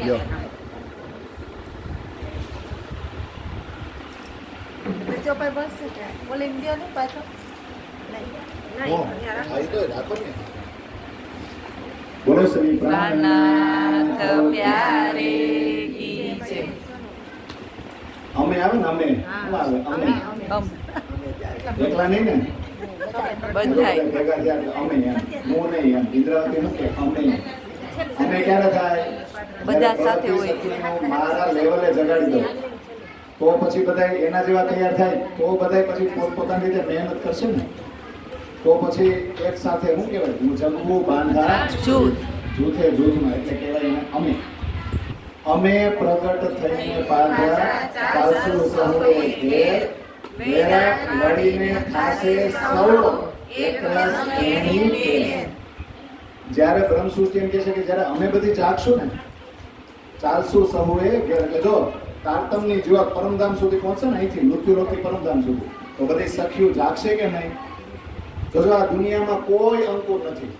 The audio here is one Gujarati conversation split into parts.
જો ચોપાઈ બસ બોલી શ્રી પ્રાણનાથ પ્યારે કી છે અમે આવે ને અમે આવે અમે એકલા નહીં ને બધાય ભેગા અમે એમ હું નહીં એમ ઇન્દ્રાવતી નથી અમે અમે ક્યારે થાય બધા સાથે હોય. મારા લેવલે જગાડી દો તો પછી બધા એના જેવા તૈયાર થાય તો બધા પછી પોતપોતાની રીતે મહેનત કરશે ને તો પછી એક સાથે શું કહેવાય હું જગવું બાંધા જૂથ. જૂથે જૂથમાં એટલે કહેવાય એને અમે અમે પ્રગટ થઈને પાછા ચાલશું સહુએ ઘેર વેરા વળીને થાશે સૌ એક રસ એની જ્યારે બ્રહ્મ સૃષ્ટિ એમ કહે છે કે જ્યારે અમે બધી જાગશું ને ચાલશું સહુએ ઘેર એટલે જો તારતમની જીવત પરમધામ સુધી પહોંચશે ને અહીંથી મૃત્યુલોકથી પરમધામ સુધી. તો બધી સખીઓ જાગશે કે નહીં? તો જો આ દુનિયામાં કોઈ અંકુર નથી.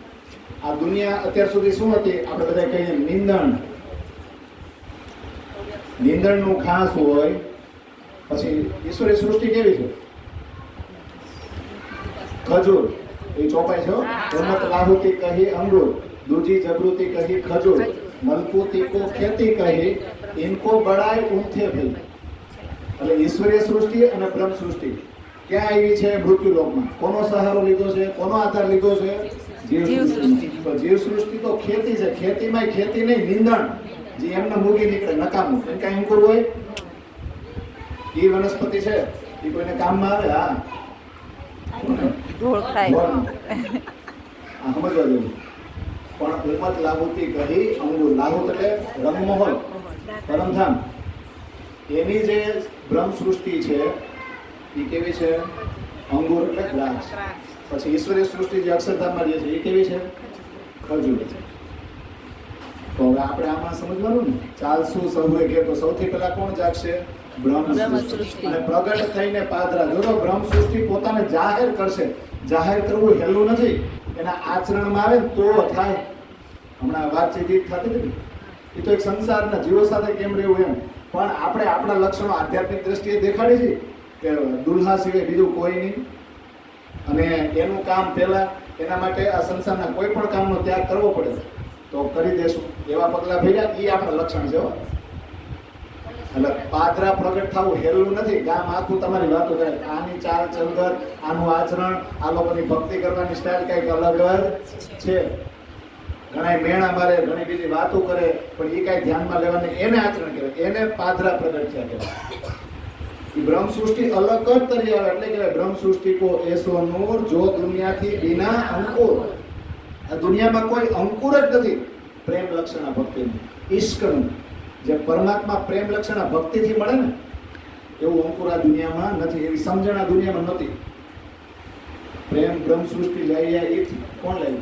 આ દુનિયા અત્યાર સુધી શું હતી? આપણે બધા કહીએ નિંદણ. નિંદણનું ઘાસ હોય પછી ઈશ્વરે સૃષ્ટિ કેવી છે? ખજૂર. એ ચોપાઈ છે રમત લાહુતિ કહી અમૃત દૂજી જગૃતિ કહી ખજૂર. મલકુતી કો ખેતી કહી ઇનકો બડાય ઊંથે ભઈ. એટલે ઈશ્વરીય સૃષ્ટિ અને બ્રહ્મ સૃષ્ટિ. ક્યાં આવી છે મૃત્યુલોકમાં? કોનો સહારો લીધો છે? કોનો આધાર લીધો છે? જીવ સૃષ્ટિ. તો જીવ સૃષ્ટિ તો ખેતી છે. ખેતીમાં ખેતી નહીં નિંદણ. જે એમને મૂકી નીકળે નકામું. એમ કાંઈ અંકુર હોય? એ વનસ્પતિ છે. એ કોઈને કામમાં આવે? હા સમજવા જેવું. પણ ઉમત લાહુતી કહી અંગુ લાહુત એટલે રંગમહોલ પરમધામ એની જે બ્રહ્મ સૃષ્ટિ છે એ કેવી છે? અંગુર એટલે દ્રાક્ષ પછી ઈશ્વરીય સૃષ્ટિ જે અક્ષરધામમાં જે છે એ કેવી છે? ખજૂર. તો હવે આપણે આમાં સમજવાનું ને? ચાલશું સૌએ કે તો સૌથી પહેલા કોણ જાગશે? બ્રહ્મ સૃષ્ટિ. અને પ્રગટ થઈને પાદરા. જો બ્રહ્મ સૃષ્ટિ પોતાને જાહેર કરશે. જાહેર કરવું હેલું નથી. એના આચરણમાં આવે તો થાય. હમણાં વાતચીત થતી હતી. એ તો એક સંસારના જીવો સાથે કેમ રહેવું એમ. પણ આપણે આપણા લક્ષણો આધ્યાત્મિક દ્રષ્ટિએ દેખાડી છે કે દુલ્હા સિવાય બીજું કોઈ નહીં. અને એનું કામ પહેલાં એના માટે આ સંસારના કોઈ પણ કામનો ત્યાગ કરવો પડે છે. તો કરી દેશું. એવા પગલાં ભેગા એ આપણા લક્ષણ છે એટલે પાદરા પ્રગટ થવું હેલું નથી. ગામ આખું તમારી વાતો કરે. આની ચાલ ચલગર આનું આચરણ, આ લોકોની ભક્તિ કરવાની સ્ટાઇલ કંઈક અલગ જ છે. ઘણા મેણા મારે, ઘણી બીજી વાતો કરે, પણ એ કાંઈ ધ્યાનમાં લેવાની એને આચરણ કહેવાય, એને પાદરા પ્રગટ કહેવાય. એ બ્રહ્મ સૃષ્ટિ અલગ જ તરી આવે, એટલે કહેવાય બ્રહ્મ સૃષ્ટિ કો એસો નૂર, જો દુનિયાથી બિના અંકુર. આ દુનિયામાં કોઈ અંકુર જ નથી, પ્રેમ લક્ષણા ભક્તિનું. ઈશ્કનું. જે પરમાત્મા પ્રેમ લક્ષણા ભક્તિથી મળે ને, એવું અંકુર આ દુનિયામાં નથી, એવી સમજણ આ દુનિયામાં નથી. પ્રેમ બ્રહ્મ સૃષ્ટિ લઈ એ કોણ લઈ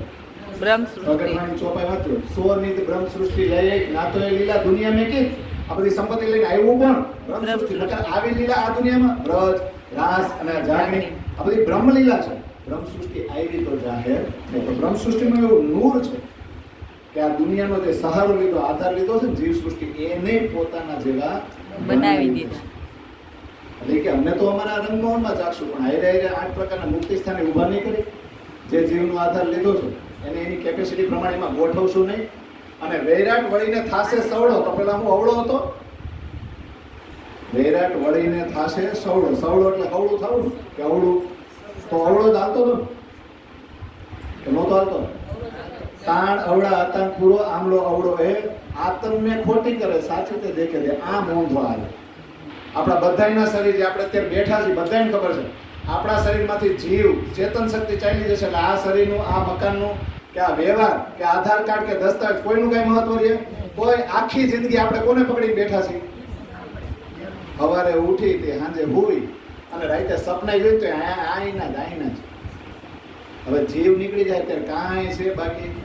બ્રહ્મ સૃષ્ટિ ચોપાઈ વાંચ્યો સોરની બ્રહ્મ સૃષ્ટિ લઈ ના તો એ લીલા દુનિયા મેં કી આ બધી સંપત્તિ લઈને આવ્યું પણ બ્રહ્મ સૃષ્ટિ નકર આવી લીલા આ દુનિયામાં બ્રજ રાસ અને જાગણી આ બધી બ્રહ્મ લીલા છે. બ્રહ્મ સૃષ્ટિ આવી તો જાહેર. તો બ્રહ્મ સૃષ્ટિમાં એવું નૂર છે કે આ દુનિયાનો જે સહારો લીધો આધાર લીધો છે જીવ સૃષ્ટિ એને પોતાના જેવા બનાવી દીધા. એટલે કે અમને તો અમારા રંગમોહનમાં જાગશું પણ હારે હારે આઠ પ્રકારના મુક્તિ સ્થાને ઊભા નહીં કરી. જે જીવનો આધાર લીધો છે એને એની કેપેસિટી પ્રમાણે એમાં ગોઠવશું નહીં. અને વૈરાટ વળીને થાશે સવડો તો પેલા હું અવળો હતો? વૈરાટ વળીને થાશે સવળો. સવળો એટલે અવળું થવું કે અવળું તો અવળો જ હાલતો હતો કે નહોતો હાલતો? તાણ અવળા હતા પૂરો આમલો અવળો. એ આતંકને ખોટી કરે, સાચું તે દેખે દે આ મોંધો આવે આપણા બધાના શરીર જે આપણે અત્યારે બેઠા છીએ બધાને ખબર છે. આપણા શરીરમાંથી જીવ, ચેતન શક્તિ ચાલી જશે. એટલે આ શરીરનું, આ મકાનનું કે આ વ્યવહાર, કે આધાર કાર્ડ, કે દસ્તાવેજ, કોઈનું કઈ મહત્વ રહે? કોઈ આખી જિંદગી આપણે કોને પકડી બેઠા છીએ? સવારે ઉઠી તે સાંજે હુઈ અને રાતે સપના જોઈ તો આ આઈના જ આઈના જ. હવે જીવ નીકળી જાય ત્યારે કાંઈ છે બાકી?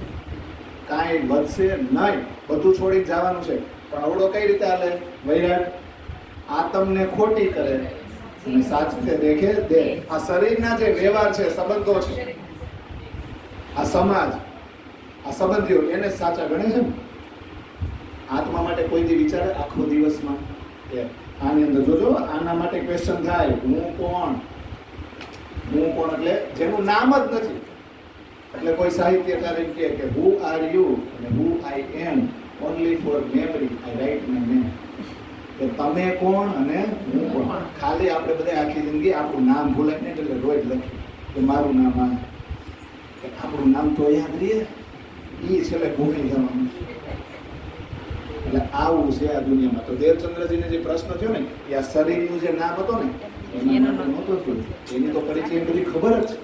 કાંઈ વધશે નહીં. બધું છોડીને જવાનું છે. પણ આવડો કઈ રીતે હાલે? વૈરાટ આતમને ખોટી કરે. અને સાચતે દેખે દે. આ શરીરના જે વ્યવહાર છે, સંબંધો છે આ સમાજ, આ સંબંધીઓ એને સાચા ગણે છે ને? આત્મા માટે કોઈ દી વિચારે આખો દિવસમાં? કે આની અંદર જોજો, આના માટે ક્વેશ્ચન થાય, હું કોણ? હું કોણ એટલે જેનું નામ જ નથી. એટલે કોઈ સાહિત્યકાર એમ કહે કે હુ આર યુ અને હુ I am only for memory I write my name કે તમે કોણ અને હું કોણ? ખાલી આપણે બધા આખી જિંદગી આપણું નામ ભૂલાય ને એટલે રોજ લખી કે મારું નામ આ. આપણું નામ તો યાદ રહીએ એ છેલ્લે ભૂલી જવાનું એટલે આવું છે આ દુનિયામાં તો દેવચંદ્રજીને જે પ્રશ્ન થયો ને એ આ શરીરનું જે નામ હતો ને એના માટે નહોતો થયો એની તો પરિચય બધી ખબર જ છે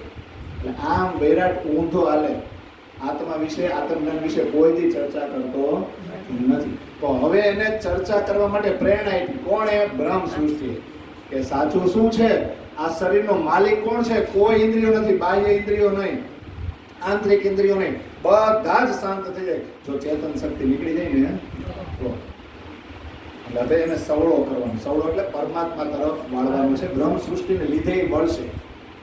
એટલે આમ વૈરાટ ઊંધો હાલે આત્મા વિશે આત્મજ્ઞાન વિશે કોઈ દી ચર્ચા કરતો નથી તો હવે એને ચર્ચા કરવા માટે પ્રેરણા આપી કોણ એ બ્રહ્મ સૃષ્ટિ કે સાચું શું છે આ શરીરનો માલિક કોણ છે કોઈ ઇન્દ્રિયો નથી બાહ્ય ઇન્દ્રિયો નહીં આંતરિક ઇન્દ્રિયો નહીં બધા જ શાંત થઈ જાય. જો ચેતન શક્તિ નીકળી જાય ને, તો. એટલે હવે એને સવળો કરવાનો. સવળો એટલે પરમાત્મા તરફ વાળવાનું છે. બ્રહ્મ સૃષ્ટિને લીધે મળશે.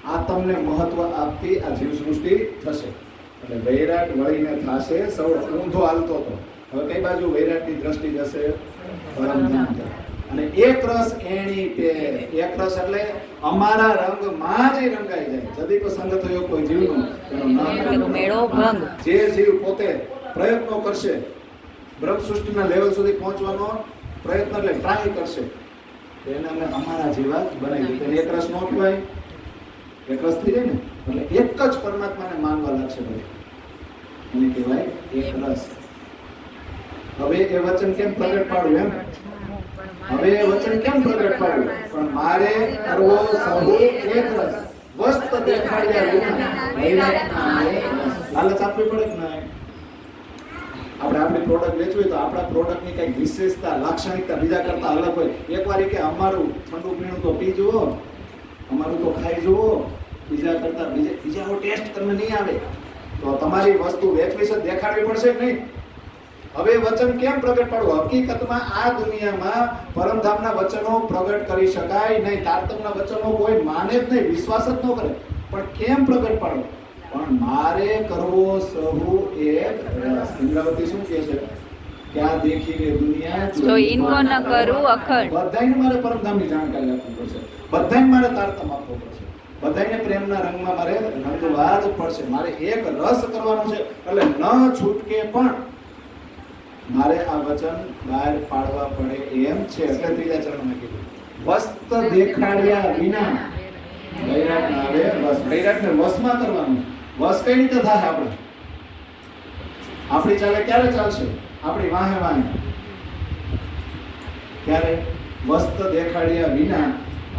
આ તમને મહત્વ આપતી આ જીવ સૃષ્ટિ થશે. એટલે વૈરાટ વળીને થાશે, સવળો. ઊંધો હાલતો હતો હવે કઈ બાજુ? વૈરાટની દ્રષ્ટિ જશે. અને એક રસ એણી તે. એક રસ એટલે અમારા રંગમાં જ રંગાઈ જાય. જદી પસંદ સંગ થયો કોઈ જીવનો એનો મેળો ભંગ. જે જીવ પોતે પ્રયત્નો કરશે બ્રહ્મ સૃષ્ટિના લેવલ સુધી પહોંચવાનો પ્રયત્ન એટલે ટ્રાય કરશે. એને અમે અમારા જેવા બનાવી દીધું. એક રસ નો કહેવાય એક રસ થઈ જાય ને? એટલે એક જ પરમાત્માને માનવા લાગશે ભાઈ એને કહેવાય એક રસ. હવે એ વચન કેમ પ્રગટ પાડવું એમ? હવે વચન કેમ પ્રગટ પાડવું પણ મારે કરવો સહુ એક રસ. વસ્ત દેખાડ્યા વિના વૈરાગ નામે રસ. લાલચ આપવી પડે ના આપણે આપણી પ્રોડક્ટ વેચવી તો આપણા પ્રોડક્ટની કંઈક વિશેષતા, લાક્ષણિકતા બીજા કરતા અલગ હોય. એકવાર કે અમારું ઠંડુ પીણું તો પી જુઓ, અમારું તો ખાઈ જુઓ. બીજા કરતા બીજા બીજા ટેસ્ટ તમને નહીં આવે. તો તમારી વસ્તુ વેચવી છે, દેખાડવી પડશે કે નહીં? હવે વચન કેમ પ્રગટ પાડવું? હકીકતમાં આ દુનિયામાં પરમધામના વચનો પ્રગટ કરી શકાય નહીં. તારતમના વચનો કોઈ માને જ નહીં વિશ્વાસ જ ન કરે. પણ કેમ પ્રગટ પાડવું? પણ મારે કરવો સહુ એક ઇન્દ્રાવતી શું કહે છે? ક્યાં દેખીને દુનિયા જો ઇનકો ન કરું અખંડ. બધાને મારે પરમધામની જાણકારી આપવી પડશે. બધાને મારે તારતમ આપવો પડશે. બધાને પ્રેમના રંગમાં મારે રંગવા જ પડશે. મારે એક રસ કરવાનો છે. એટલે ન છૂટકે પણ મારે આ વચન બહાર પાડવા પડે એમ છે, એટલે ત્રીજા ચરણમાં કીધું. વસ્ત દેખાડ્યા વિના વૈરાટ ના આવે વસ વૈરાટને કરવાનું. વસ કઈ રીતે થાય આપણે? આપણી ચાલે ક્યારે ચાલશે? આપણી વાહે વાહે. ત્યારે વસ્ત દેખાડ્યા વિના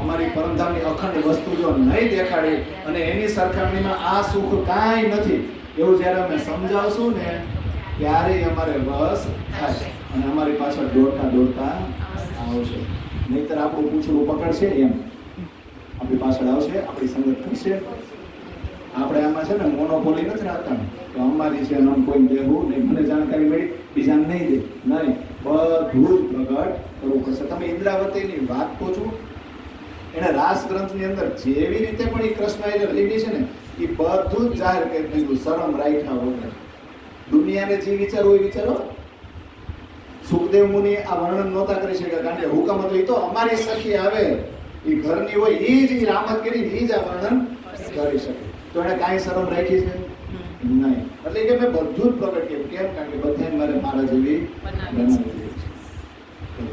અમારી પરમધામની અખંડ વસ્તુ જો નહીં દેખાડી અને એની સરખામણીમાં આ સુખ કાંઈ નથી. એવું જ્યારે અમે સમજાવશું ને ત્યારે અમારે વસ થાય અને અમારી પાછળ દોડતા દોડતા આવશે. નહીતર આપણું પૂછડું પકડશે એમ. આપણી પાછળ આવશે આપણી સંગત થશે આપણે આમાં છે ને મોનોપોલી નથી રાખતા તો અમારી છે નામ કોઈ દેવું નહીં. મને જાણકારી મળી બીજાને નહીં દે. નહીં. બધું જ પ્રગટ કરવું પડશે. તમે ઇન્દ્રાવતીની વાત કહો છો એને રાસ ગ્રંથની અંદર જેવી રીતે પણ એ કૃષ્ણ જે લીધી છે ને એ બધું જ જાહેર કરી દીધું શરમ રાખ્યા વગર. દુનિયાને જે વિચારવું એ વિચારો. સુખદેવ મુનિ આ વર્ણન નહોતા કરી શક્યા. કારણ કે હુકમ હતો એ તો અમારી સખી આવે. એ ઘરની હોય એ જ રામત કરી એ જ આ વર્ણન કરી શકે. તો એને કાંઈ શરમ રાખી છે? નહીં. એટલે કે મેં બધું જ પ્રગટ કર્યું. કેમ? કારણ કે બધાને મારે મારા જેવી બનાવી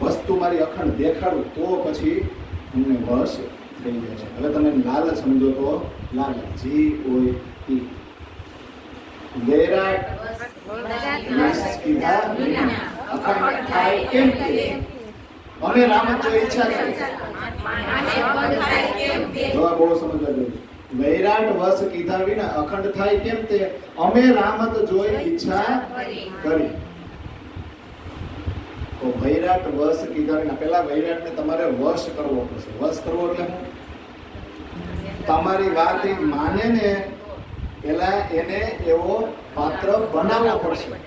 વસ્તુ મારી અખંડ દેખાડું તો પછી અમને વશ થઈ જાય છે. હવે તમે લાલચ સમજો તો લાલચ જી હોય ઈ અખંડ થાય કેમ તે? અમે રામત જોઈ ઈચ્છા કરી તો વૈરાટ વસ કીધા વિના પહેલા વૈરાટને તમારે વશ કરવો પડશે વશ કરવો એટલે તમારી વાત માને ને પહેલા એને એવો પાત્ર બનાવવો પડશે.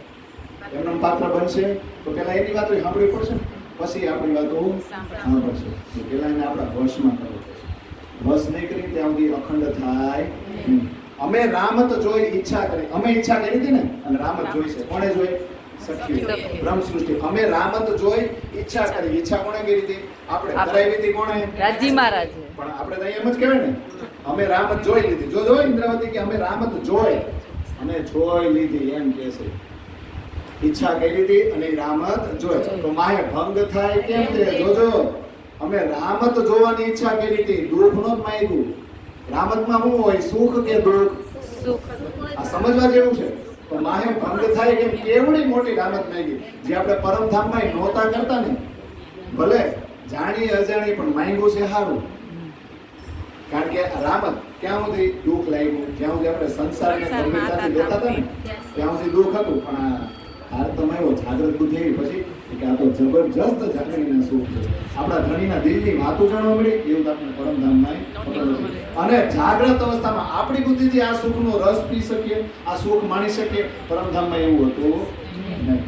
એમનું પાત્ર બનશે, તો પહેલા એની વાતો સાંભળવી પડશે પછી આપણી વાતો સાંભળશે. પહેલા એને આપણા વશમાં કરવું પડશે. વશ નહીં કરી ત્યાં સુધી અખંડ થાય અમે રામ તો જોઈ ઈચ્છા કરી, અમે ઈચ્છા કરી હતી ને? અને રામત જોઈ છે. કોણે જોઈ? સખ્યું બ્રહ્મ સૃષ્ટિ અમે રામત જોઈ ઈચ્છા કરી. ઈચ્છા કોણે કરી હતી? આપણે. કરાવી હતી કોણે? રાજી મહારાજ. પણ આપણે તો એમ જ કહેવાય ને. અમે રામત જોઈ લીધી. જો જોઈ ઇન્દ્રાવતી કે અમે રામત જોઈ. અને જોઈ લીધી એમ કહે છે. ઈચ્છા કરી હતી અને રામત જોઈ. તો માય ભંગ થાય કેમ તે? જોજો અમે રામત જોવાની ઈચ્છા કરી હતી દુઃખ નો માયકું. રામતમાં શું હોય? સુખ કે દુઃખ? સુખ. આ સમજવા જેવું છે. તો માહે ભંગ થાય કે કેવડી મોટી રામત માંગી. જે આપણે પરમધામમાં નહોતા કરતા ને ભલે જાણી અજાણી પણ માંગ્યું છે સારું કારણ કે આ રામત ક્યાં સુધી દુઃખ લાગ્યું? જ્યાં સુધી આપણે સંસારને ગંભીરતાથી હતા લેતા હતા ને ત્યાં સુધી દુઃખ હતું. પણ આ હાર તમે આવ્યો જાગૃત બુદ્ધિ પછી આ તો જબરજસ્ત જાગણીના સુખ છે. આપણા ધણીના દિલની વાતો જાણવા મળી એવું તો આપણે પરમધામમાં ખબર અને જાગ્રત અવસ્થામાં આપણી બુદ્ધિથી આ સુખનો રસ પી શકીએ, આ સુખ માણી શકીએ. પરમધામમાં એવું હતું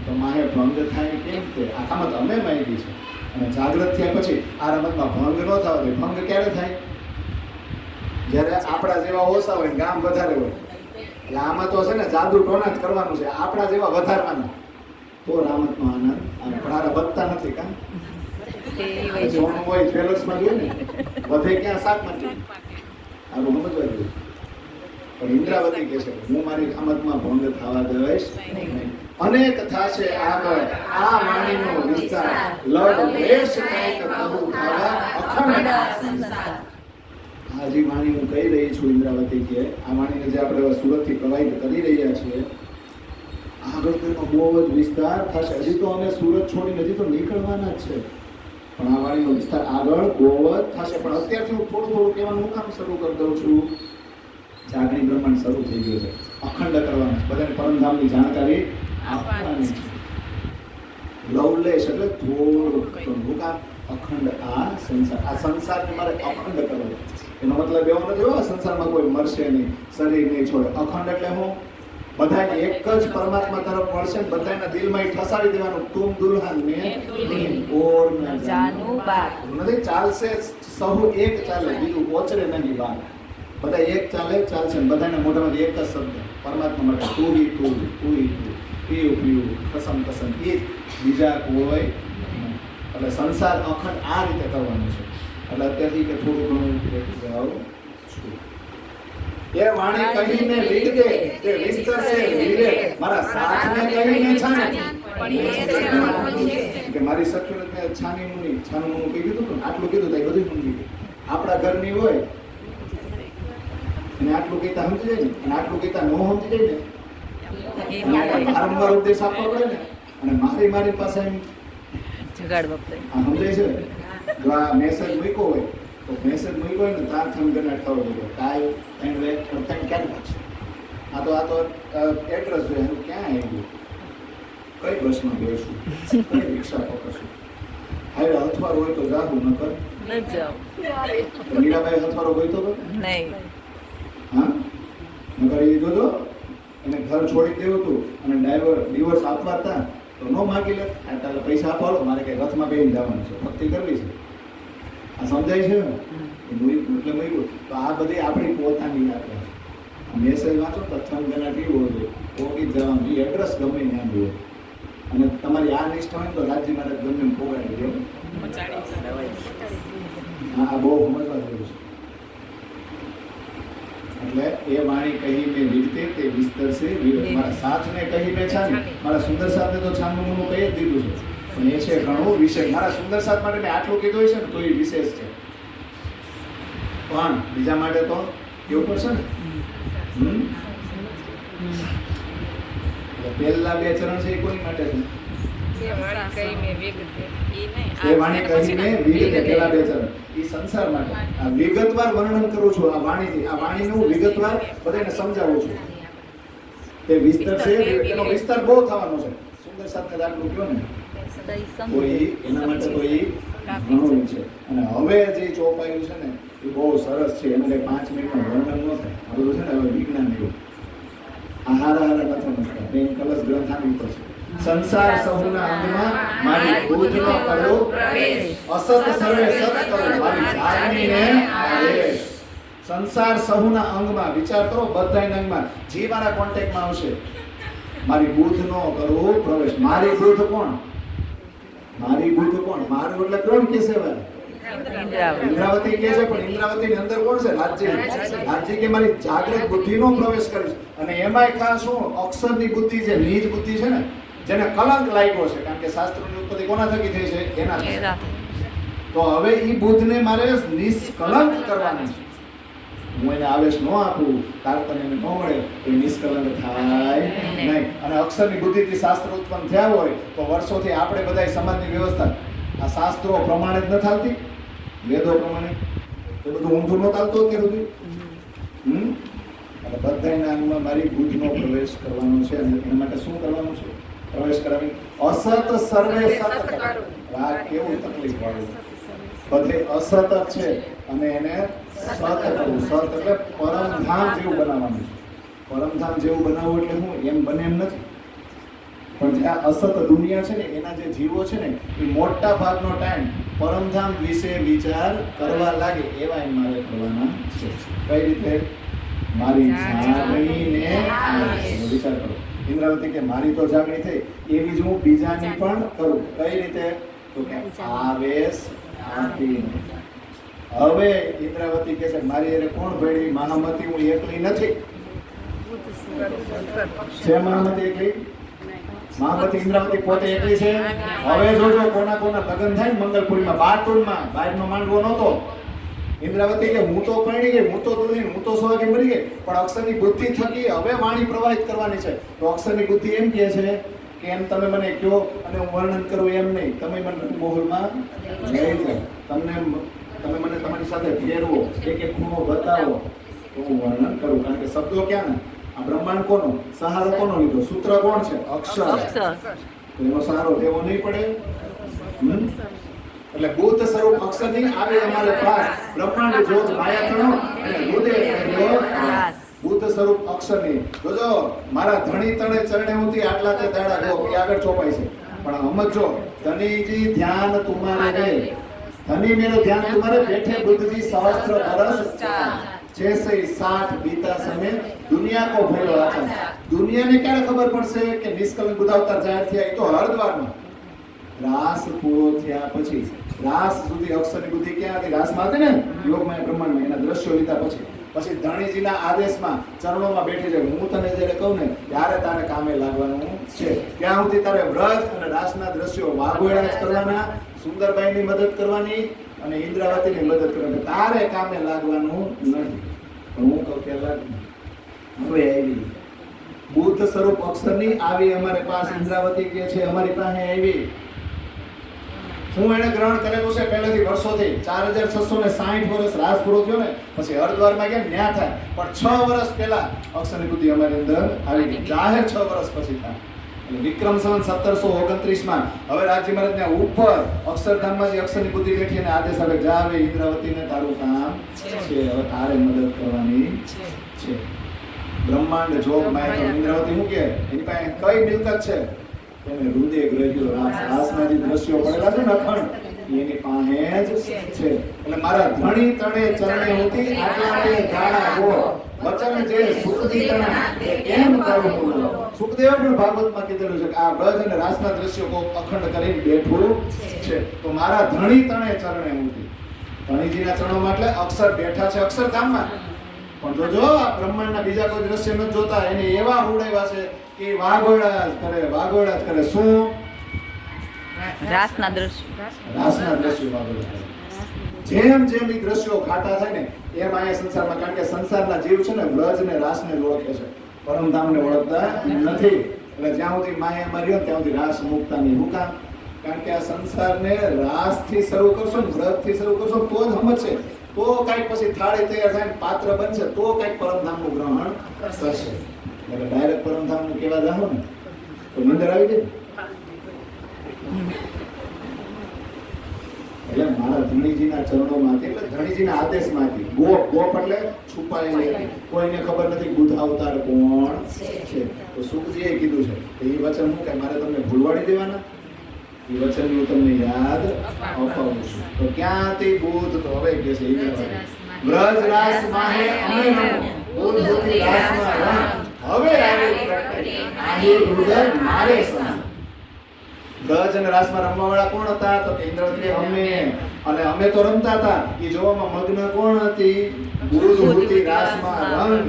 તો માહે ભંગ થાય કેમ તે આખામાં તો અમે માહિતી છે અને જાગૃત થયા પછી આ રમતમાં ભંગ ન થવા દે. ભંગ ક્યારે થાય? જ્યારે આપણા જેવા ઓછા હોય ગામ વધારે હોય. એટલે આમાં તો છે ને જાદુ ટોના જ કરવાનું છે. આપણા જેવા વધારવાના. તો રામતનો આનંદ આરા વધતા નથી કાં? ઓમ હોય જ્વેલર્સમાં જોઈએ ને વધે ક્યાં શાક નથી આનું સમજવા જેવું પણ ઇન્દ્રાવતી કહે છે હું મારી કામતમાં ભંગ થવા દઈશ. અનેક થાશે આગળ. આ વાણીનો વિસ્તાર લવ લેશ કંઈક કહું થવા અખંડ આ જે વાણી હું કહી રહી છું ઇન્દ્રાવતી કે આ વાણીને જે આપણે સુરતથી પ્રવાહિત કરી રહ્યા છીએ આગળ તો બહુ જ વિસ્તાર થશે. હજી તો અમે સુરત છોડીને હજી તો નીકળવાના જ છે. પણ આ વાણીનો વિસ્તાર આગળ બહુ જ થશે. પણ અત્યારથી હું થોડું થોડું કહેવાનું હું કામ શરૂ કરી દઉં છું. જાગણી બ્રહ્માંડ શરૂ થઈ ગયું છે. અખંડ કરવાનું બધાને પરમધામની જાણકારી આપવાની લવલેશ એટલે થોડું હું કામ અખંડ આ સંસાર. આ સંસાર મારે અખંડ કરવો એનો મતલબ એવો નથી હો સંસારમાં કોઈ મરશે નહીં, શરીર નહીં છોડે. અખંડ એટલે હું બધાને એક જ પરમાત્મા તરફ મળશે ને બધાના દિલમાં એ ઠસાડી દેવાનું. તુમ દુલ્હન ને ઓર ન જાનું બાર. નથી ચાલશે સહુ એક ચાલે બીજું ઓચરે નહીં બાર બધા એક ચાલે ચાલશે બધાના મોઢામાંથી એક જ શબ્દ. પરમાત્મા માટે તું તું તું તું પીયું પીયું કસમ કસમ. એ બીજા કોઈ. એટલે સંસાર અખંડ આ રીતે કરવાનું છે. એટલે અત્યારથી કે થોડું ઘણું છું એ વાણી કહીને વિગતે તે વિસ્તરશે વિરે. મારા સાથને કહીને છાને. કે મારી સખીને છાની મુની છાનું મુનું કહી દીધું ને? આટલું કીધું તો બધું સમજી ગયું. આપણા ઘરની હોય. અને આટલું કહેતા સમજી જાય ને? અને આટલું કહેતા ન સમજી જાય ને? વારંવાર ઉપદેશ આપવો પડે ને? અને મારી મારી પાસે જગાડ સમજાય છે? જો આ મેસેજ મૂક્યો હોય તો મેસેજ મૂક્યો હોય ને તાર થમ ગનાટ થવો ગયો કાય એન્ડ વેક તમે ક્યાં પાછું આ તો આ તો એડ્રેસ છે એનું ક્યાં આવ્યું કઈ બસમાં બેસું? કઈ રિક્ષા પકડશું? હવે અથવાર હોય તો જાગું ન કર મીરાબાઈ અથવારો ગયો તો નહીં. હા? નકર એ જોજો એને ઘર છોડી દેવું હતું અને ડ્રાઈવર ડિવોર્સ આપવા હતા તો ન માગી લે. તારે પૈસા આપવાનો મારે કઈ રથમાં બેહીને જવાનું છે. ભક્તિ કરવી છે. સમજાય છે ને? મૂક્યું એટલે મૂક્યું તો આ બધી આપણી પોતાની યાત્રા છે. મેસેજ વાંચો તો થમ ગણા કેવું હોય પોગી જવાનું. એ એડ્રેસ ગમે ત્યાં જુઓ અને તમારી આ લિસ્ટ હોય તો રાજ્ય મારા ગમે એમ પોગાડી દો. હા, આ બહુ સમજવા જેવું છે. એટલે એ વાણી મેં વિરતે, તે વિસ્તરશે. મારા સાથને મેં છાની મારા સુંદર સાથે તો છાનનું કહી જ દીધું છે. પણ એ છે ઘણું વિશેષ. મારા સુંદર સાથ માટે મેં આટલું કીધું છે ને તો એ વિશેષ છે. પણ બીજા માટે તો એવું પડશે ને? પહેલા બે ચરણ છે એ કોની માટે છે? એ વાણી કહીને વિગતે. પેલા બે ચરણ. એ સંસાર માટે. આ વિગતવાર વર્ણન કરું છું આ વાણીથી. આ વાણીનું વિગતવાર બધાને સમજાવું છું. તે વિસ્તાર છે એનો વિસ્તાર બહુ થવાનો છે. સુંદર સાત હજાર કયો ને કોઈ એના માટે કોઈ ઘણું છે. અને હવે જે ચોપાયું છે ને એ બહુ સરસ છે. એનું કંઈ પાંચ મિનિટનું વર્ણન ન થાય. આ બધું છે ને હવે વિજ્ઞાન એવું આહાર આહાર હારા નથી સમજતા મેં કલશ ગ્રંથ ઉપર છે. સંસાર સહુના અંગમાં મારી ભૂતનો કરો અસત સર્વે સત કરો. મારી જાગણીને આદેશ સંસાર સહુના અંગમાં વિચાર કરો. બધાના અંગમાં. જે મારા કોન્ટેક્ટમાં આવશે મારી બુદ્ધ નો કરવું પ્રવેશ. મારી બુદ્ધ કોણ? મારી બુદ્ધ કોણ? મારું એટલે કોણ કે છે ઇન્દ્રાવતી. કે છે પણ ઇન્દ્રાવતી ની અંદર કોણ છે? રાજ્ય રાજ્ય કે મારી જાગૃત બુદ્ધિનો પ્રવેશ કરીશ. અને એમાંય ખાસ શું અક્ષરની બુદ્ધિ છે નીચ બુદ્ધિ છે ને જેને કલંક લાગ્યો છે કારણ કે શાસ્ત્રની ઉત્પત્તિ કોના થકી થઈ છે? એના તો હવે ઈ બુદ્ધને મારે નિષ્કલંક કરવાની છે. હું એને આવેશ ન આપું કાર્તન એને ન મળે તો નિષ્કલંક થાય નહીં. અને અક્ષરની બુદ્ધિથી શાસ્ત્ર ઉત્પન્ન થયા હોય તો વર્ષોથી આપણે બધા સમાજની વ્યવસ્થા. આ શાસ્ત્રો પ્રમાણે જ ન ચાલતી? વેદો પ્રમાણે. તો બધું ઊંધું ન ચાલતું અત્યાર સુધી? હમ? અને બધાના અંગમાં મારી બુદ્ધનો પ્રવેશ કરવાનો છે અને એના માટે શું કરવાનું છે? પ્રવેશ કરાવી. અસત સર્વે સત કરો. કેવું તકલીફ વાળું. બધે અસત છે. અને એને સત હતું સત એટલે પરમધામ જેવું બનાવવાનું છે. પરમધામ જેવું બનાવવું એટલે હું એમ બને એમ નથી. પણ જે આ અસત દુનિયા છે ને એના જે જીવો છે ને એ મોટા ભાગનો ટાઈમ પરમધામ વિશે વિચાર કરવા લાગે એવા એમ મારે કરવાના છે. કઈ રીતે? મારી જાગણીને. વિચાર કરો. ઇન્દ્રાવતી કે મારી તો જાગણી થઈ એવી જ હું બીજાની પણ કરું. કઈ રીતે? તો કે આવેશ આપીને. હવે ઇન્દ્રાવતી કે છે, મારી એને કોણ ભેળી? મહામતી હું એકલી નથી. છે મહામતી એકલી? મહામતી ઇન્દ્રાવતી પોતે એકલી છે? હવે જોજો કોના કોના લગ્ન થાય મંગલપુરીમાં. બારટુનમાં બારનો માંડવો નહોતો. ઇન્દ્રાવતી કે હું તો પરણી ગઈ, હું તો દુની હું તો સો વાગે મરી ગઈ, પણ અક્ષરની બુદ્ધિ થકી હવે વાણી પ્રવાહિત કરવાની છે. તો અક્ષરની બુદ્ધિ એમ કહે છે કે, એમ તમે મને કયો અને હું વર્ણન કરું એમ નહીં. તમે મને મોહલમાં લઈ જાઓ. તમને તમે મને તમારી સાથે ફેરવો એક એક ખૂણો બતાવો. તો હું વર્ણન કરું કારણ કે શબ્દો ક્યાં ને? આ બ્રહ્માંડ કોનો? સહારો કોનો લીધો? સૂત્ર કોણ છે? અક્ષર. તો એનો સહારો લેવો નહીં પડે? એટલે બુદ્ધ સ્વરૂપ અક્ષર નહીં આવે અમારે પાસ. બ્રહ્માંડ જોત માયા તણો અને હૃદય. બુદ્ધ સ્વરૂપ અક્ષર નહીં. જોજો મારા ધણી તણે ચરણે ઉતી આટલા તે દાડા ગો આગળ ચોપાય છે. પણ સમજો ધનીજી ધ્યાન તુમારે રે. ધની મેરો ધ્યાન તુમારે બેઠે બુદ્ધિ સહસ્ત્ર બરસ જૈસે સાઠ બીતા સમય દુનિયા કો ભયો આચન દુનિયાને ક્યારે ખબર પડશે કે નિષ્કલંક બુધાવતાર જાહેર થયા? એ તો હરદ્વારમાં રાસ પૂરો થયા પછી. રાસ સુધી અક્ષરની બુદ્ધિ ક્યાં હતી? રાસમાં હતી ને? યોગમાં બ્રહ્માંડમાં. એના દ્રશ્યો લીધા પછી. પછી ધણીજીના આદેશમાં ચરણોમાં બેઠી જાય. હું તને જ્યારે કહું ને ત્યારે તારે કામે લાગવાનું છે. ત્યાં સુધી? તારે વ્રત અને રાસના દ્રશ્યો વાઘોળા કરવાના. સુંદરબાઈની મદદ કરવાની અને ઇન્દ્રાવતીની મદદ કરવાની. તારે કામે લાગવાનું નથી. પણ હું કહું કે હવે આવી બુદ્ધ સ્વરૂપ અક્ષરની આવી અમારી પાસે ઇન્દ્રાવતી કે છે, અમારી પાસે આવી. હું એને ગ્રહણ કરેલું છે પહેલેથી વર્ષોથી. ચાર હજાર છસો ને સાહીઠ વર્ષ રાસ પૂરો થયો ને, પછી હરિદ્વારમાં ગયા ન્યા થાય. પણ છ વર્ષ પહેલા અક્ષરની બુદ્ધિ અમારી અંદર આવી ગઈ. જાહેર છ વર્ષ પછી થાય. વિક્રમ સંવત સત્તરસો ઓગણત્રીસમાં હવે રાજી મહારાજના ઉપર અક્ષરધામમાં જે અક્ષરની બુદ્ધિ બેઠી અને આદેશ આવે જા હવે ઇન્દ્રાવતીને તારું કામ છે. હવે તારે મદદ કરવાની છે. બ્રહ્માંડ જોગ માયા ઇન્દ્રાવતી શું કે એની પાસે કઈ મિલકત છે? તેને હૃદય ગ્રહ્યો રાસ રાસના જે દ્રશ્યો પડેલા છે ને અખંડ એની પાસે જ છે. એટલે મારા ધણી તણે ચરણે ઉતી આટલા તે ગાણા ગો વચન જે સુખદી તણા તે કરું હું સુખદેવ પણ ભાગવતમાં કીધેલું છે કે આ વ્રજ અને રાસના દ્રશ્યો કો અખંડ કરીને બેઠું છે. તો મારા ધણી તણે ચરણે ઉતી ધણીજીના ચરણોમાં એટલે અક્ષર બેઠા છે અક્ષરધામમાં પણ જો જો આ બ્રહ્માંડના બીજા કોઈ દ્રશ્ય નથી જોતા, એને એવા ઉડાવ્યા છે કે વાઘોડા જ કરે વાઘોડા જ કરે. શું? જેમ જેમ એ દ્રશ્યો ઘાટા થાય ને, એમ અહીંયા સંસારમાં, કારણ કે સંસારના જીવ છે ને વ્રજ ને રાસને ને ઓળખે છે. પરમધામને ઓળખતા નથી. એટલે જ્યાં સુધી માયા મારી હોય ત્યાં સુધી રાસ મુકતા નહીં. હું કામ? કારણ કે આ સંસારને રાસથી શરૂ કરશો ને વ્રતથી શરૂ કરશો તો જ સમજશે તો કાંઈક પછી થાળી તૈયાર થાય પાત્ર બનશે, તો કાંઈક પરમધામનું ગ્રહણ કરશે. એટલે ડાયરેક્ટ પરમધામનું કેવા જાઓ ને, તો નીંદર આવી જાય એટલે મારા ધણીજીના ચરણોમાંથી એટલે ધણીજીના આદેશમાંથી ગોપ ગોપ એટલે છુપાયેલી. કોઈને ખબર નથી બુદ્ધ અવતાર કોણ છે. તો સુખજીએ કીધું છે. એ વચન હું કે? મારે તમને ભૂલવાડી દેવાના? એ વચન હું તમને યાદ અપાવું. છું. તો ક્યાંથી બુધ? તો હવે કે છે વ્રજ રાસ માહે. અમે નમો. બુધ રાસમાં રમ. હવે આવે. પ્રગટે આહી હૃદય મારે ગજ અને રાસમાં રમવા વાળા કોણ હતા? તો કે ઇન્દ્રવતી અમે અને અમે તો રમતા હતા. એ જોવામાં મગ્ન કોણ હતી? બુદ્ધ રાસમાં રંગ.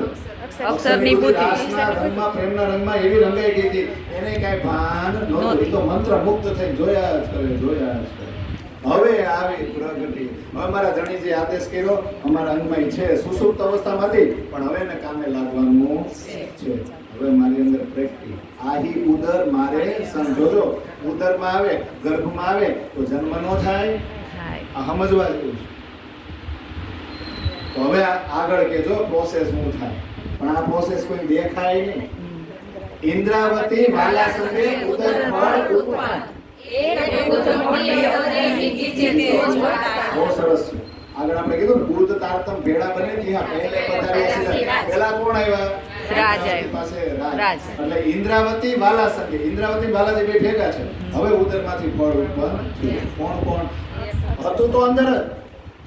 અક્ષરની બુદ્ધિ. રાસના રંગમાં પ્રેમના રંગમાં એવી રંગાઈ ગઈ હતી. એને કાંઈ ભાન નહોતું તો મંત્ર મુક્ત થઈ જોયા જ કરે જોયા જ કરે. હવે આવી પ્રગતિ. હવે ધણીજી આદેશ કર્યો અમારા અંગમાં છે સુસુપ્ત અવસ્થામાંથી પણ હવે એને કામે લાગવાનું છે. હવે મારી અંદર પ્રેક્ટિસ આહી ઉદર મારે સમજોજો ઉદરમાં આવે ગર્ભમાં આવે તો જન્મ નો થાય. આ સમજવા જેવું છે. તો હવે આગળ કેજો પ્રોસેસ શું થાય. પણ આ પ્રોસેસ કોઈ દેખાય નહીં. ઇન્દ્રાવતી માલા સંગે ઉદર ફળ ઉત્પન્ન બહુ સરસ છે. આગળ આપણે કીધું બુદ્ધ તારતમ ભેળા બને પહેલા કોણ આવ્યા? રાજ ઇન્દ્રાવતી આવ્યો. રાજ. રાજ. એટલે ઇન્દ્રાવતી વાલા સંગે ઇન્દ્રાવતી વાલાજી બે ભેગા છે. હવે ઉદરમાંથી ફળ ઉત્પન્ન કોણ કોણ? હતું તો અંદર જ.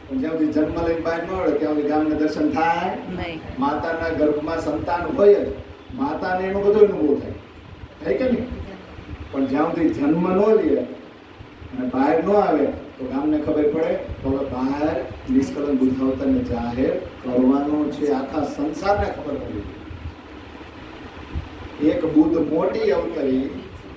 પણ જ્યાં સુધી જન્મ લઈને બહાર ન ત્યાં ગામને દર્શન થાય. નહીં. માતાના ગર્ભમાં સંતાન હોય જ. માતાને એનું બધું અનુભવ થાય. થાય કે નહીં? પણ જ્યાં સુધી જન્મ ન લે અને બહાર ન આવે તો ગામને ખબર પડે તો હવે બહાર નિષ્કલંક બુદ્ધાવતારને જાહેર કરવાનો છે. આખા સંસારને ખબર પડી એક બુદ્ધ મોટી અવતરી,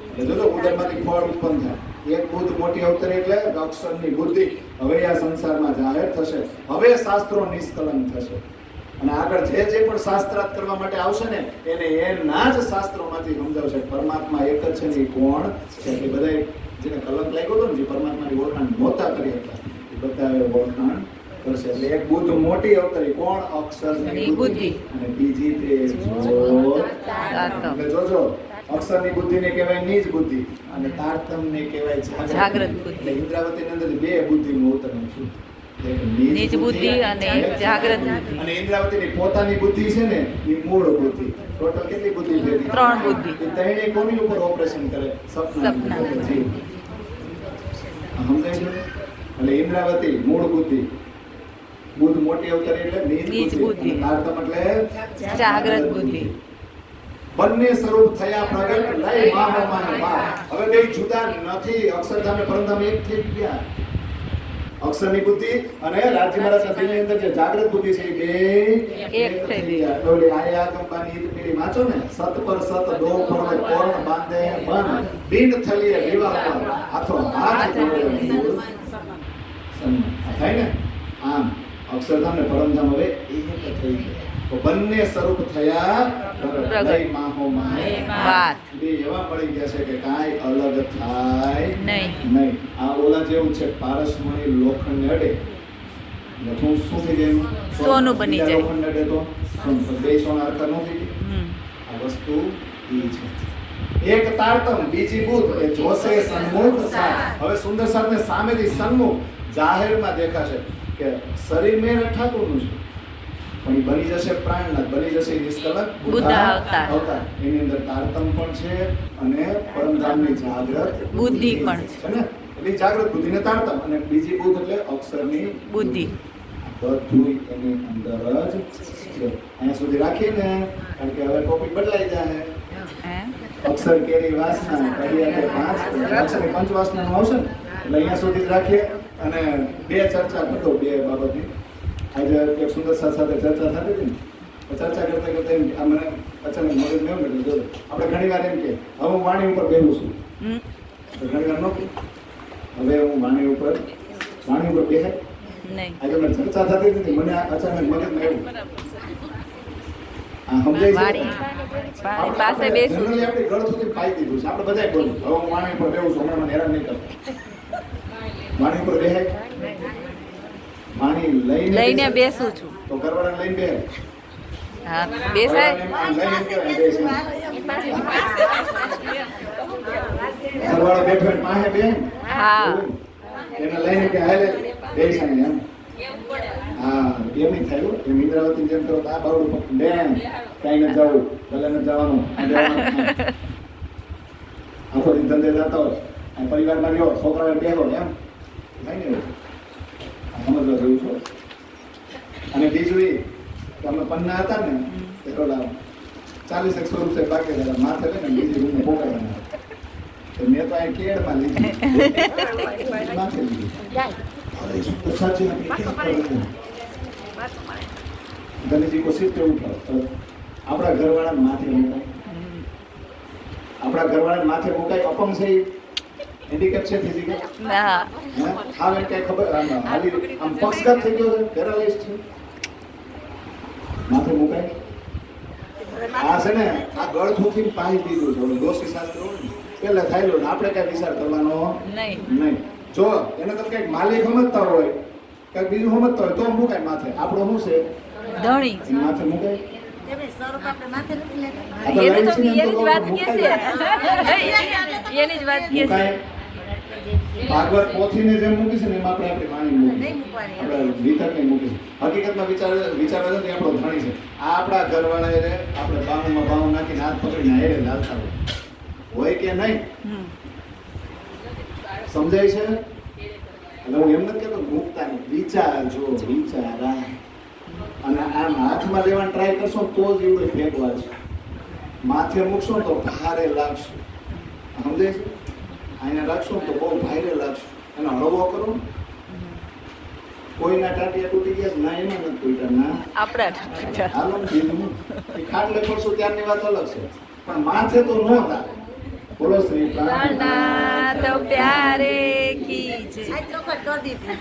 એટલે જોજો ઉદરમાંથી ફળ ઉત્પન્ન થાય. એક બુદ્ધ મોટી અવતરી એટલે અક્ષરની બુદ્ધિ. હવે આ સંસારમાં જાહેર થશે. હવે શાસ્ત્રો નિષ્કલંક થશે. અને આગળ જે જે પણ શાસ્ત્રાર્થ કરવા માટે આવશે ને, એને એના જ શાસ્ત્રોમાંથી સમજાવશે. પરમાત્મા એક જ છે ને કોણ છે? એ બધા જેને કલંક લાગ્યો હતો ને, જે પરમાત્માની ઓળખાણ નહોતા કરી હતા એ બધા ઓળખાણ કરશે. એટલે એક બુદ્ધ મોટી અવતરી. કોણ અક્ષરની ની બુદ્ધિ. અને બીજી તે તારતમ. જોજો અક્ષરની બુદ્ધિને કહેવાય નીજ બુદ્ધિ અને તારતમને કહેવાય જાગ્રત જાગ્રત બુદ્ધિ. ઇન્દ્રાવતી અંદર બે બુદ્ધિનું અવતરણ છું. એક બુદ્ધિ અને જાગૃત બુદ્ધિ. અને ઇન્દ્રાવતીની પોતાની બુદ્ધિ છે ને એ મૂળ બુદ્ધિ. ટોટલ કેટલી બુદ્ધિ છે? ત્રણ બુદ્ધિ. એ કોની ઉપર ઓપરેશન કરે? સપના સમજાય છે? એટલે ઇન્દ્રાવતી મૂળ બુદ્ધિ. બુદ્ધ મોટી અવતારી એટલે નીચ બુદ્ધિ. અને એટલે જાગ્રત બુદ્ધિ. બંને સ્વરૂપ થયા પ્રગટ લય મામો માને બાપ. હવે બે જુદા નથી. અક્ષરધામ ને પરમધામ એક થઈ ગયા. અક્ષરની બુદ્ધિ અને રાજ્ય મહારાજના દિલની અંદર જે જાગૃત બુદ્ધિ છે એ બે એક થઈ ગઈ. ગયા. ઓલી આયા કંપાની ઈદ પેલી વાંચો ને? સત પર સત દો પર કોણ બાંધે મન? બિન થલીએ વિવાહ પર. આથો હાથ જોડે. સન્માન. થાય ને? આમ. અક્ષરધામ ને પરમધામ હવે એક થઈ ગયા. બંને સ્વરૂપ થયા માહો વાત. બે એવા મળી ગયા છે કે કાંઈ અલગ થાય નહીં. નહીં. આ ઓલા જેવું છે પારસમણી લોખંડ અડે. લખું શું શું થઈ જાય સોનું બની જાય. લોખંડ અડે તો? બે સોના અર્થ ન થઈ આ વસ્તુ એ છે. એક તારતમ બીજી બુધ. એ જોશે સન્મુખ સાથ. હવે સુંદર સાથને સામેથી સન્મુખ જાહેરમાં દેખાશે. કે શરીર મેં ઠાકોરનું છે. પણ એ બની જશે પ્રાણનાથ બની જશે નિષ્કલક બુદ્ધ અવતાર. એની અંદર તારતમ પણ છે અને પરમધામની જાગ્રત બુદ્ધિ પણ. છે ને? એટલે જાગ્રત બુદ્ધિ ને તારતમ અને બીજી બુદ્ધ એટલે અક્ષરની બુદ્ધિ. બધું એની અંદર જ છે. અહીંયા સુધી રાખીને કારણ કે હવે ટોપિક બદલાઈ જાય અક્ષર કેરી વાસના કડિયા પાંચ અક્ષર પંચ વાસના આવશે ને? એટલે અહીંયા સુધી જ રાખીએ. અને બે ચર્ચા કરતો બે બાબતની. આજે એક સુંદર સાથ સાથે ચર્ચા થતી હતી ને. ચર્ચા કરતા કરતા એમ આ મને અચાનક મગજ મેં એટલે જો આપણે ઘણી વાર એમ કે હવે હું વાણી ઉપર બેહું છું. ઘણી વાર નહોતી હવે હું વાણી ઉપર વાણી ઉપર બેહે. આજે મને ચર્ચા થતી હતી મને અચાનક મગજમાં પાસે બેસું આપણે ઘર સુધી પાઈ દીધું છે. આપણે બધાય બોલું હવે હું વાણી ઉપર બેહું છું હમણાં મને હેરાન નહીં કરતો. વાણી ઉપર બેહે માણી લઈને લઈને? બેસું છું. તો કરવાના લઈને બેહે હા બેસાય બેસાય. બેઠો માહે ને ને? હા. એને લઈને કે હાલે બેસાય એમ. હા એમ ય થાય એમ ઇન્દ્રાવતી જેમ કરો આ બાવડું બેન ક્યાંય નથી જવું ભલે નથી જવાનું. આખો દિન ધંધે જતા હોય. પરિવારમાં રહ્યો છોકરાને બેહો એમ. ને એવું. સમજવા જેવું છે? અને બીજું એ કે અમે પન્ના હતા ને એ ઓલા ચાલીસ એકસો રૂપિયા બાકી રહ્યા માથે લઈને બીજી રૂમ મોકલવાના તો મેં તો અહીં કેળમાં લીધી. માથે સાચી ગણેશજી કો આપણા ઘરવાળા માથે મુકાય. આપણા ઘરવાળા માથે મુકાય અપંગ છે હેન્ડીકેપ છે ફિઝિકલ ના. હા? એને કઈ ખબર? હાલી આમ પક્ષઘાત થઈ ગયો છે? પેરાલાઇઝ છે. માથે મુકાય? આ છે ને આ ગળ થૂકીને પાઈ દીધું છે. ઓલું દોષી શાસ્ત્ર હોય ને પેલા થાયલો ને આપણે કઈ વિચાર કરવાનો નહીં. નહીં. જો એને તમે કંઈક માલિક સમજતા હોય કંઈક બીજું સમજતા હોય તો મુકાય માથે. આપણો શું છે? ધણી. માથે મુકાય? એમણે સ્વરૂપ આપણે માથે નથી લેતા. આ તો એની જ વાત કે છે. એની જ વાત કે છે. મુકાય? ભાગવત પોથીને જેમ મૂકી છે ને એમ આપણે આપણી વાણી મૂકી. આપણે વિતરને મૂકી છે. હકીકતમાં વિચાર વિચારવા જાય તો એ આપણો ધણી છે. આ આપણા ઘરવાળા એને આપણે બાહુમાં બાહુ નાખીને હાથ પકડીને હારે લાલતા હોય. હોય કે નહીં? સમજાય છે? એટલે હું એમ નથી કહેતો મૂકતા નહીં વિચારજો વિચારા. અને આમ હાથમાં લેવાની ટ્રાય કરશો તો જ એવું ફેંકવા છે. માથે મૂકશો તો ભારે લાગશે. સમજાય છે? અહીંયા રાખશું તો બહુ ભારે લાગશું. એનો હળવો કરો. કોઈના ટાટિયા તૂટી ગયા ના એના નથી તૂટ્યા. ના. આપણા હાલો ને કીધું. એ ખાટલે પડશું ત્યારની વાત અલગ છે. પણ માથે તો ન થાય બોલો શ્રી પ્રાણ. તો પ્યારે કી છે આ ચોખટ કરી દીધી.